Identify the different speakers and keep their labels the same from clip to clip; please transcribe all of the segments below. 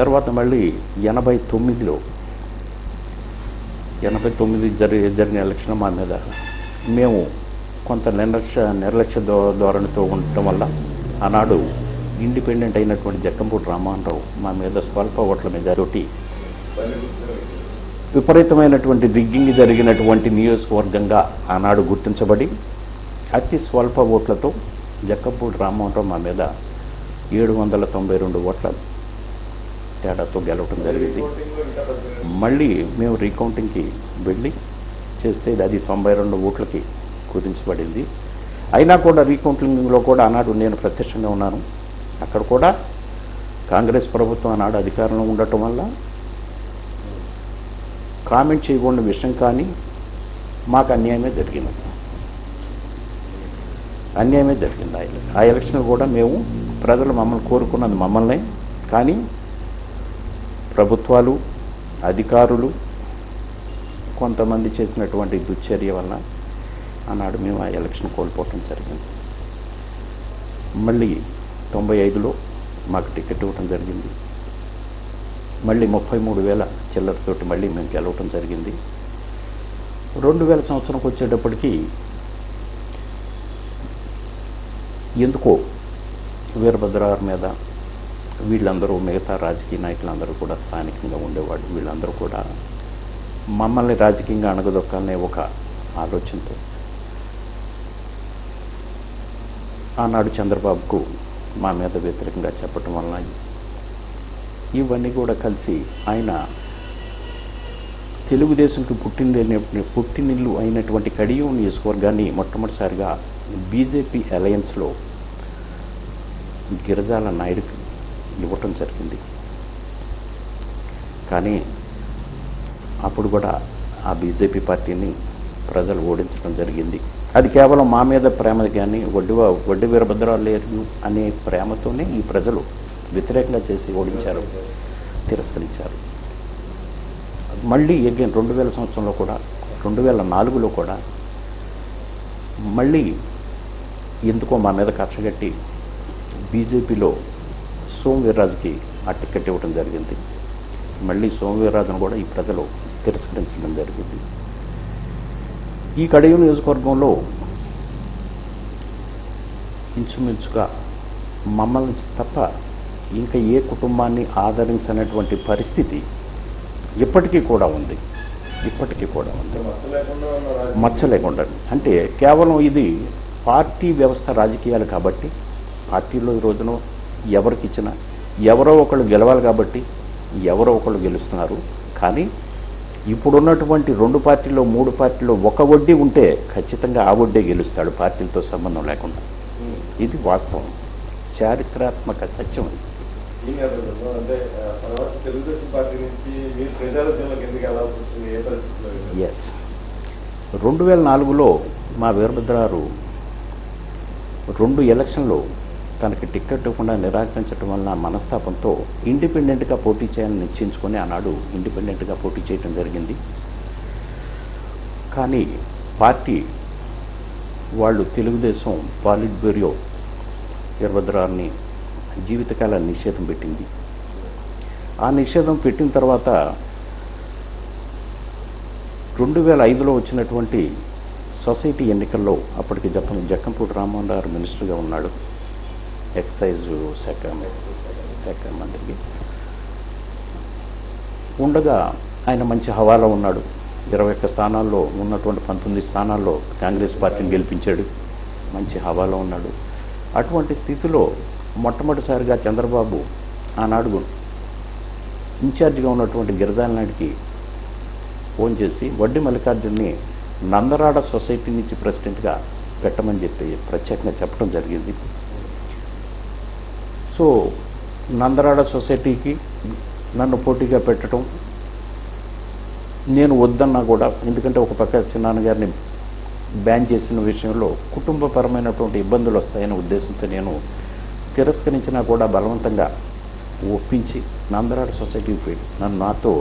Speaker 1: తర్వాత మళ్ళీ ఎనభై తొమ్మిదిలో ఎనభై తొమ్మిది జరిగి జరిగిన ఎలక్షన్ మా మీద మేము కొంత నిర్లక్ష్య నిర్లక్ష్య ధో ధోరణితో ఉండటం వల్ల ఆనాడు ఇండిపెండెంట్ అయినటువంటి జక్కంపూడి రామారావు మా మీద స్వల్ప ఓట్ల మెజారిటీ విపరీతమైనటువంటి రిగ్గింగ్ జరిగినటువంటి నియోజకవర్గంగా ఆనాడు గుర్తించబడి అతి స్వల్ప ఓట్లతో జక్కంపూడి రామ్మోహన్ మా మీద ఏడు వందల తొంభై రెండు ఓట్ల తేడాతో గెలవటం జరిగింది. మళ్ళీ మేము రీకౌంటింగ్కి వెళ్ళి చేస్తే అది తొంభై రెండు ఓట్లకి కుదించబడింది. అయినా కూడా రీకౌంటింగ్లో కూడా ఆనాడు నేను ప్రత్యక్షంగా ఉన్నాను. అక్కడ కూడా కాంగ్రెస్ ప్రభుత్వం ఆనాడు అధికారంలో ఉండటం వల్ల కామెంట్ చేయకూడని విషయం కానీ మాకు అన్యాయమే జరిగింది. అన్యాయమే జరిగింది. ఆ ఆ ఎలక్షన్ కూడా మేము ప్రజలు మమ్మల్ని కోరుకున్నది మమ్మల్ని. కానీ ప్రభుత్వాలు అధికారులు కొంతమంది చేసినటువంటి దుశ్చర్య వల్ల ఆనాడు మేము ఆ ఎలక్షన్ కోల్పోవటం జరిగింది. మళ్ళీ తొంభై ఐదులో మాకు టికెట్ ఇవ్వటం జరిగింది. మళ్ళీ ముప్పై మూడు వేల చిల్లరతోటి మళ్ళీ మేము గెలవటం జరిగింది. రెండు వేల సంవత్సరంకి వచ్చేటప్పటికి ఎందుకో వీరభద్రవారి మీద వీళ్ళందరూ మిగతా రాజకీయ నాయకులందరూ కూడా స్థానికంగా ఉండేవాడు వీళ్ళందరూ కూడా మమ్మల్ని రాజకీయంగా అణగదొక్కాలనే ఒక ఆలోచనతో. ఆనాడు చంద్రబాబుకు మా మీద వ్యతిరేకంగా చెప్పటం వలన ఇవన్నీ కూడా కలిసి ఆయన తెలుగుదేశంకి పుట్టిన పుట్టినిల్లు అయినటువంటి కడియం నియోజకవర్గాన్ని మొట్టమొదటిసారిగా బీజేపీ అలయన్స్లో గిరిజాల నాయుడుకి ఇవ్వటం జరిగింది. కానీ అప్పుడు కూడా ఆ బీజేపీ పార్టీని ప్రజలు ఓడించడం జరిగింది. అది కేవలం మా మీద ప్రేమ కానీ వడ్డీ వడ్డీ వీరభద్రాలు లేరు అనే ప్రేమతోనే ఈ ప్రజలు వ్యతిరేకంగా చేసి ఓడించారు తిరస్కరించారు. మళ్ళీ అగైన్ రెండు వేల సంవత్సరంలో కూడా రెండు వేల నాలుగులో కూడా మళ్ళీ ఎందుకో మా మీద కక్షగట్టి బీజేపీలో సోమవీర్రాజుకి ఆ టికెట్ ఇవ్వడం జరిగింది. మళ్ళీ సోమవీర్రాజును కూడా ఈ ప్రజలు తిరస్కరించడం జరిగింది. ఈ కడియం నియోజకవర్గంలో ఇంచుమించుగా మమ్మల్ని తప్ప ఇంకా ఏ కుటుంబాన్ని ఆదరించనటువంటి పరిస్థితి ఇప్పటికీ కూడా ఉంది. ఇప్పటికీ కూడా ఉంది. మచ్చ లేకుండా అంటే కేవలం ఇది పార్టీ వ్యవస్థ రాజకీయాలు కాబట్టి పార్టీలో ఈ రోజున ఎవరికి ఇచ్చినా ఎవరో ఒకళ్ళు గెలవాలి కాబట్టి ఎవరో ఒకళ్ళు గెలుస్తున్నారు. కానీ ఇప్పుడున్నటువంటి రెండు పార్టీలో మూడు పార్టీలో ఒక వడ్డీ ఉంటే ఖచ్చితంగా ఆ వడ్డీ గెలుస్తాడు పార్టీలతో సంబంధం లేకుండా. ఇది వాస్తవం. చారిత్రాత్మక సత్యం? ఎస్ రెండు వేల నాలుగులో మా వీరభద్రారు రెండు ఎలక్షన్లో తనకి టిక్కెట్ ఇవ్వకుండా నిరాకరించడం వలన మనస్తాపంతో ఇండిపెండెంట్గా పోటీ చేయాలని నిశ్చయించుకొని ఆనాడు ఇండిపెండెంట్గా పోటీ చేయడం జరిగింది. కానీ పార్టీ వాళ్ళు తెలుగుదేశం పాలిట్ బ్యూరో వీరభద్రాన్ని జీవితకాల నిషేధం పెట్టింది. ఆ నిషేధం పెట్టిన తర్వాత రెండు వేల ఐదులో వచ్చినటువంటి సొసైటీ ఎన్నికల్లో అప్పటికి జపం జక్కంపూడి రామ్మోహన్ గారు మినిస్టర్గా ఉన్నాడు. ఎక్సైజ్ శాఖ శాఖ మంత్రికి. ఉండగా ఆయన మంచి హవాలో ఉన్నాడు. ఇరవై ఒక్క స్థానాల్లో ఉన్నటువంటి పంతొమ్మిది స్థానాల్లో కాంగ్రెస్ పార్టీని గెలిపించాడు. మంచి హవాలో ఉన్నాడు. అటువంటి స్థితిలో మొట్టమొదటిసారిగా చంద్రబాబు ఆనాడు ఇన్ఛార్జిగా ఉన్నటువంటి గిరిజాల నాయుడికి ఫోన్ చేసి వడ్డీ మల్లికార్జున్ని నందరాడ సొసైటీ నుంచి ప్రెసిడెంట్గా పెట్టమని చెప్పి ప్రత్యేకంగా చెప్పడం జరిగింది. సో నందరాడ సొసైటీకి నన్ను పోటీగా పెట్టడం నేను వద్దన్నా కూడా ఎందుకంటే ఒక పక్క చిన్నాన్నగారిని బ్యాన్ చేసిన విషయంలో కుటుంబపరమైనటువంటి ఇబ్బందులు వస్తాయనే ఉద్దేశంతో నేను తిరస్కరించినా కూడా బలవంతంగా ఒప్పించి నందరాడ సొసైటీకి నన్ను నాతో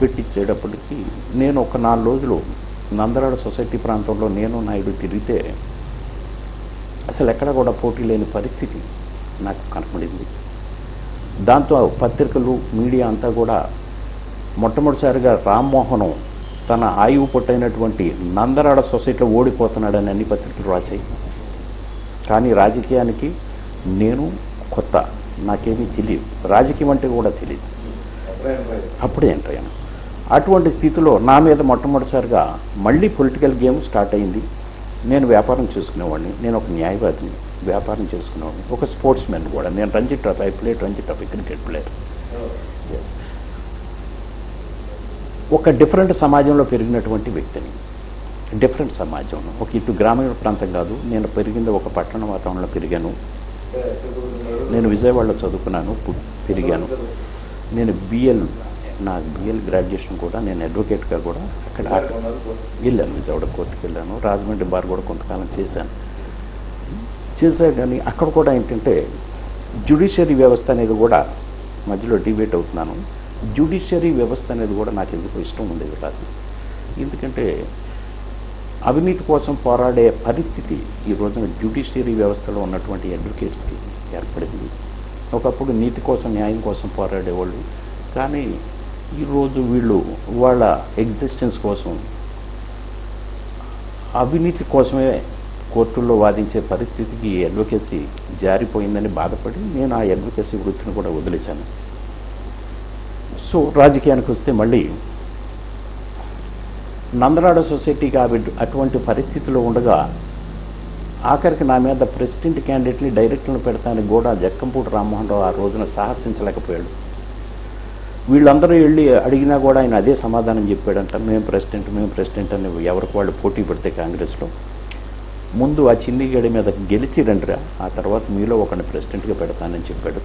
Speaker 1: పెట్టించేటప్పటికి నేను ఒక నాలుగు రోజులు నందరాడ సొసైటీ ప్రాంతంలో నేను నాయుడు తిరిగితే అసలు ఎక్కడ కూడా పోటీ లేని పరిస్థితి. నాకు కనపడింది. దాంతో పత్రికలు మీడియా అంతా కూడా మొట్టమొదటిసారిగా రామ్మోహనం తన ఆయువు పొట్టైనటువంటి నందరాడ సొసైటీలో ఓడిపోతున్నాడని అన్ని పత్రికలు రాశాయి. కానీ రాజకీయానికి నేను కొత్త. నాకేమీ తెలియదు. రాజకీయం అంటే కూడా తెలియదు.
Speaker 2: అప్పుడే ఎంటర్
Speaker 1: అప్పుడే ఎంటర్ అయ్యాను. అటువంటి స్థితిలో నా మీద మొట్టమొదటిసారిగా మళ్ళీ పొలిటికల్ గేమ్ స్టార్ట్ అయింది. నేను వ్యాపారం చేసుకునేవాడిని. నేను ఒక న్యాయవాదిని. వ్యాపారం చేసుకునేవాడిని ఒక స్పోర్ట్స్ మెన్ కూడా. నేను Ranji trophy I played Ranji trophy cricket player yes ఒక డిఫరెంట్ సమాజంలో పెరిగినటువంటి వ్యక్తిని. డిఫరెంట్ సమాజంలో ఒక ఇటు గ్రామీణ ప్రాంతం కాదు. నేను పెరిగింది ఒక పట్టణ వాతావరణంలో పెరిగాను. నేను విజయవాడలో చదువుకున్నాను. పెరిగాను. నేను బిఎల్ నా బిఎల్ గ్రాడ్యుయేషన్ కూడా నేను అడ్వకేట్గా కూడా అక్కడ వెళ్ళాను. విజయవాడ కోర్టుకి వెళ్ళాను. రాజమండ్రి బార్ కూడా కొంతకాలం చేశాను. చేశాను కానీ అక్కడ కూడా ఏంటంటే జ్యుడిషియరీ వ్యవస్థ అనేది కూడా మధ్యలో డిబేట్ అవుతున్నాను. జ్యుడిషియరీ వ్యవస్థ అనేది కూడా నాకు ఎందుకు ఇష్టం ఉండేది కాదు. ఎందుకంటే అవినీతి కోసం పోరాడే పరిస్థితి ఈ రోజున జ్యుడిషియరీ వ్యవస్థలో ఉన్నటువంటి అడ్వకేట్స్కి ఏర్పడింది. ఒకప్పుడు నీతి కోసం న్యాయం కోసం పోరాడేవాళ్ళు. కానీ ఈరోజు వీళ్ళు వాళ్ళ ఎగ్జిస్టెన్స్ కోసం అవినీతి కోసమే కోర్టుల్లో వాదించే పరిస్థితికి ఈ అడ్వకేసీ జారిపోయిందని బాధపడి నేను ఆ అడ్వకేసీ వృత్తిని కూడా వదిలేశాను. సో రాజకీయానికి వస్తే మళ్ళీ నందనాడ సొసైటీకి ఆ అటువంటి పరిస్థితిలో ఉండగా ఆఖరికి నా మీద ప్రెసిడెంట్ క్యాండిడేట్ని డైరెక్టర్ని పెడతానని కూడా జక్కంపూడి రామ్మోహన్ రావు ఆ రోజున సాహసించలేకపోయాడు. వీళ్ళందరూ వెళ్ళి అడిగినా కూడా ఆయన అదే సమాధానం చెప్పాడంట. మేము ప్రెసిడెంట్ మేము ప్రెసిడెంట్ అని ఎవరికి వాళ్ళు పోటీ పెడితే కాంగ్రెస్లో. ముందు ఆ చిన్నిగడి మీద గెలిచి రండిరా. ఆ తర్వాత మీలో ఒకరిని ప్రెసిడెంట్గా పెడతానని చెప్పాడు.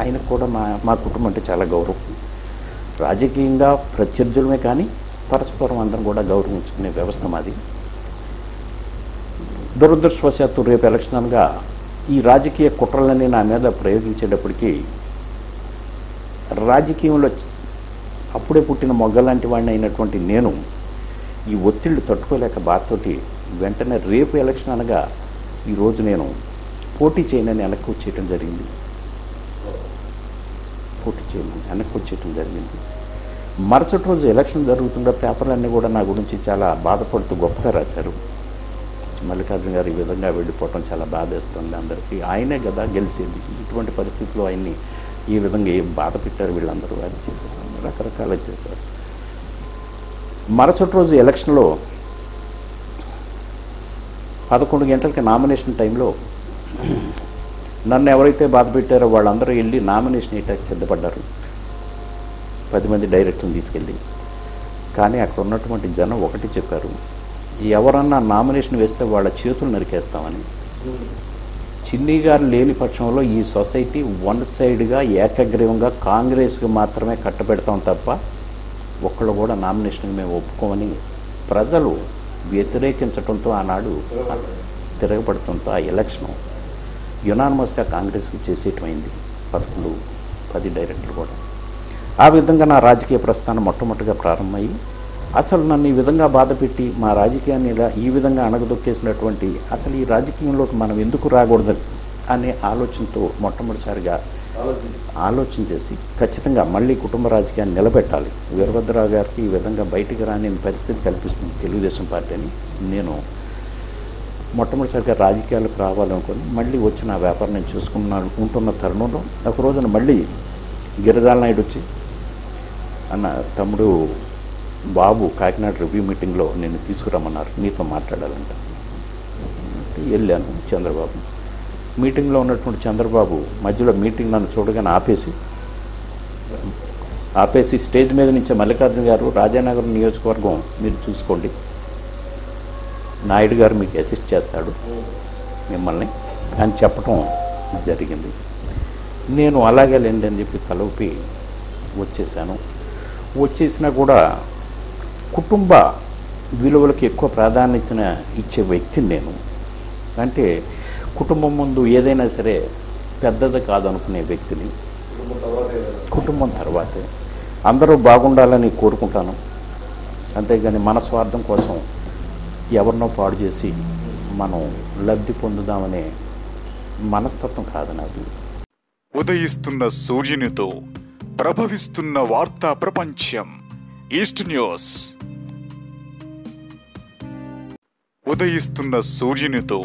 Speaker 1: ఆయనకు కూడా మా మా కుటుంబం అంటే చాలా గౌరవం. రాజకీయంగా ప్రత్యర్థులమే కానీ పరస్పరం అందరం కూడా గౌరవించుకునే వ్యవస్థ మాది. దురదృష్టవశాత్తు రేపు ఎలక్షన్ అనగా ఈ రాజకీయ కుట్రలన్నీ నా మీద ప్రయోగించేటప్పటికీ రాజకీయంలో అప్పుడే పుట్టిన మొగ్గలాంటి వాడిని అయినటువంటి నేను ఈ ఒత్తిళ్ళు తట్టుకోలేక బాధతోటి వెంటనే రేపు ఎలక్షన్ అనగా ఈరోజు నేను పోటీ చేయనని వెనక్కి వచ్చేయటం జరిగింది. పోటీ చేయను వెనక్కి వచ్చేయటం జరిగింది. మరుసటి రోజు ఎలక్షన్ జరుగుతున్న పేపర్లన్నీ కూడా నా గురించి చాలా బాధపడుతూ గొప్పగా రాశారు. మల్లికార్జున గారు ఈ విధంగా వెళ్ళిపోవటం చాలా బాధేస్తుంది అందరికీ. ఆయనే కదా గెలిచేది. ఇటువంటి పరిస్థితుల్లో ఆయన్ని ఈ విధంగా ఏం బాధ పెట్టారు వీళ్ళందరూ? అది చేశారు. రకరకాల చేశారు. మరుసటి రోజు ఎలక్షన్లో పదకొండు గంటలకి నామినేషన్ టైంలో నన్ను ఎవరైతే బాధ పెట్టారో వాళ్ళందరూ వెళ్ళి నామినేషన్ వేయటానికి సిద్ధపడ్డారు. పది మంది డైరెక్టర్ని తీసుకెళ్ళి. కానీ అక్కడ ఉన్నటువంటి జనం ఒకటి చెప్పారు ఎవరన్నా నామినేషన్ వేస్తే వాళ్ళ చేతులు నరికేస్తామని. చిన్ని గారు లేని పక్షంలో ఈ సొసైటీ వన్ సైడ్గా ఏకగ్రీవంగా కాంగ్రెస్కి మాత్రమే కట్టబెడతాం తప్ప ఒక్కళ్ళు కూడా నామినేషన్ మేము ఒప్పుకోమని ప్రజలు వ్యతిరేకించడంతో ఆనాడు తిరగబడుతుంతో ఆ ఎలక్షన్ యునానమస్గా కాంగ్రెస్కి చేసేటమైంది పదకొండు పది డైరెక్టర్లు కూడా. ఆ విధంగా నా రాజకీయ ప్రస్థానం మొట్టమొదటిగా ప్రారంభమయ్యి అసలు నన్ను ఈ విధంగా బాధపెట్టి మా రాజకీయాన్ని ఇలా ఈ విధంగా అణగదొక్కేసినటువంటి అసలు ఈ రాజకీయంలోకి మనం ఎందుకు రాకూడదు అనే ఆలోచనతో మొట్టమొదటిసారిగా
Speaker 2: ఆలోచించేసి
Speaker 1: ఆలోచన చేసి ఖచ్చితంగా మళ్ళీ కుటుంబ రాజకీయాన్ని నిలబెట్టాలి. వీరభద్రరావు గారికి ఈ విధంగా బయటికి రాని పరిస్థితి కల్పిస్తుంది తెలుగుదేశం పార్టీ అని నేను మొట్టమొదటిసారిగా రాజకీయాలకు రావాలనుకుని మళ్ళీ వచ్చి నా వ్యాపారం నేను చూసుకున్నాను ఉంటున్న తరుణంలో ఒక రోజున మళ్ళీ గిరిజాల నాయుడు వచ్చి అన్న తమ్ముడు బాబు కాకినాడ రివ్యూ మీటింగ్లో నేను తీసుకురమ్మన్నారు నీతో మాట్లాడాలంట. వెళ్ళాను చంద్రబాబు మీటింగ్లో ఉన్నటువంటి చంద్రబాబు మధ్యలో మీటింగ్ నన్ను చూడగానే ఆపేసి ఆపేసి స్టేజ్ మీద నుంచి మల్లికార్జున గారు రాజానగరం నియోజకవర్గం మీరు చూసుకోండి. నాయుడు గారు మీకు అసిస్ట్ చేస్తాడు మిమ్మల్ని అని చెప్పటం జరిగింది. నేను అలాగే లేండి అని చెప్పి తలూపి వచ్చేసాను. వచ్చేసినా కూడా కుటుంబ విలువలకు ఎక్కువ ప్రాధాన్యత ఇచ్చే వ్యక్తిని నేను. అంటే కుటుంబం ముందు ఏదైనా సరే పెద్దది కాదనుకునే వ్యక్తిని కుటుంబం తర్వాతే. అందరూ బాగుండాలని కోరుకుంటాను. అంతేగాని మన స్వార్థం కోసం ఎవరినో పాడు చేసి మనం లబ్ధి పొందుదామనే మనస్తత్వం కాదు నాది.
Speaker 3: ఉదయిస్తున్న సూర్యునితో ప్రభవిస్తున్న వార్తా ప్రపంచం ఈస్ట్ న్యూస్. ఉదయిస్తున్న సూర్యునితో